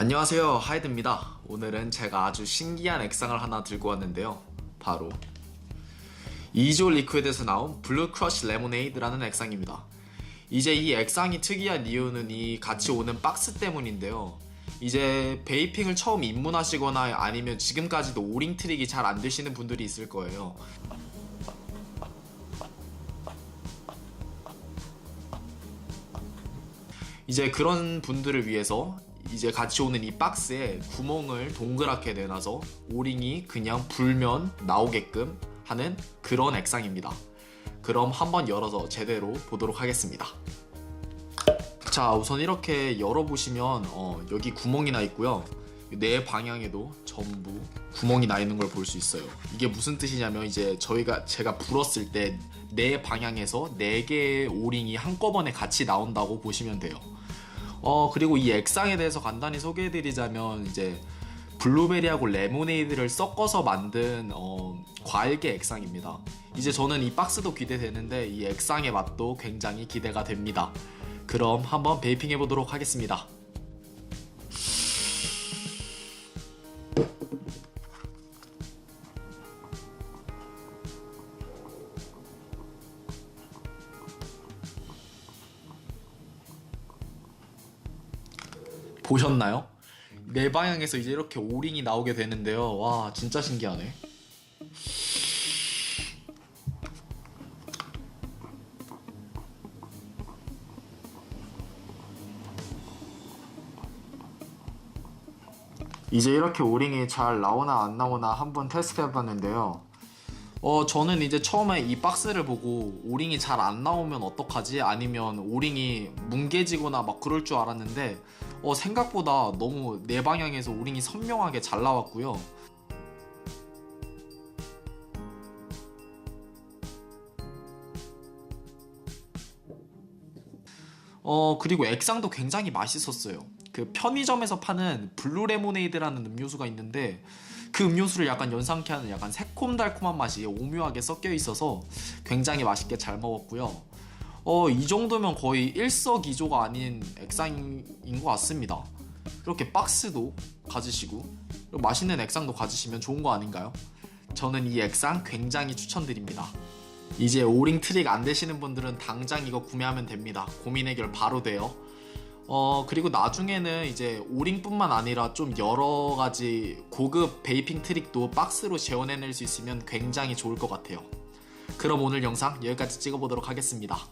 안녕하세요. 하이드입니다. 오늘은 제가 아주 신기한 액상을 하나 들고 왔는데요. 바로 2조 리퀴드에서 나온 블루 크러쉬 레모네이드라는 액상입니다. 이제 이 액상이 특이한 이유는 이 같이 오는 박스 때문인데요. 이제 베이핑을 처음 입문하시거나 아니면 지금까지도 오링 트릭이 잘 안 되시는 분들이 있을 거예요. 이제 그런 분들을 위해서 이제 같이 오는 이 박스에 구멍을 동그랗게 내놔서 오링이 그냥 불면 나오게끔 하는 그런 액상입니다. 그럼 한번 열어서 제대로 보도록 하겠습니다. 자, 우선 이렇게 열어보시면 어, 여기 구멍이 나 있고요. 네 방향에도 전부 구멍이 나 있는 걸 볼 수 있어요. 이게 무슨 뜻이냐면 이제 저희가 제가 불었을 때 네 방향에서 네 개의 오링이 한꺼번에 같이 나온다고 보시면 돼요. 어 그리고 이 액상에 대해서 간단히 소개해드리자면 이제 블루베리하고 레모네이드를 섞어서 만든 어, 과일계 액상입니다. 이제 저는 이 박스도 기대되는데 이 액상의 맛도 굉장히 기대가 됩니다. 그럼 한번 베이핑 해 보도록 하겠습니다. 보셨나요? 네 방향에서 이제 이렇게 오링이 나오게 되는데요. 와, 진짜 신기하네. 이제 이렇게 오링이 잘 나오나 안 나오나 한번 테스트 해봤는데요. 어, 저는 이제 처음에 이 박스를 보고 오링이 잘 안 나오면 어떡하지? 아니면 오링이 뭉개지거나 막 그럴 줄 알았는데, 어, 생각보다 너무 내 방향에서 오링이 선명하게 잘 나왔고요. 어, 그리고 액상도 굉장히 맛있었어요. 그 편의점에서 파는 블루 레모네이드라는 음료수가 있는데 그 음료수를 약간 연상케 하는 약간 새콤달콤한 맛이 오묘하게 섞여 있어서 굉장히 맛있게 잘 먹었고요. 어, 이 정도면 거의 일석이조가 아닌 액상인 것 같습니다. 이렇게 박스도 가지시고 맛있는 액상도 가지시면 좋은 거 아닌가요? 저는 이 액상 굉장히 추천드립니다. 이제 오링 트릭 안 되시는 분들은 당장 이거 구매하면 됩니다. 고민 해결 바로 돼요. 어, 그리고 나중에는 이제 오링뿐만 아니라 좀 여러 가지 고급 베이핑 트릭도 박스로 재현해낼 수 있으면 굉장히 좋을 것 같아요. 그럼 오늘 영상 여기까지 찍어보도록 하겠습니다.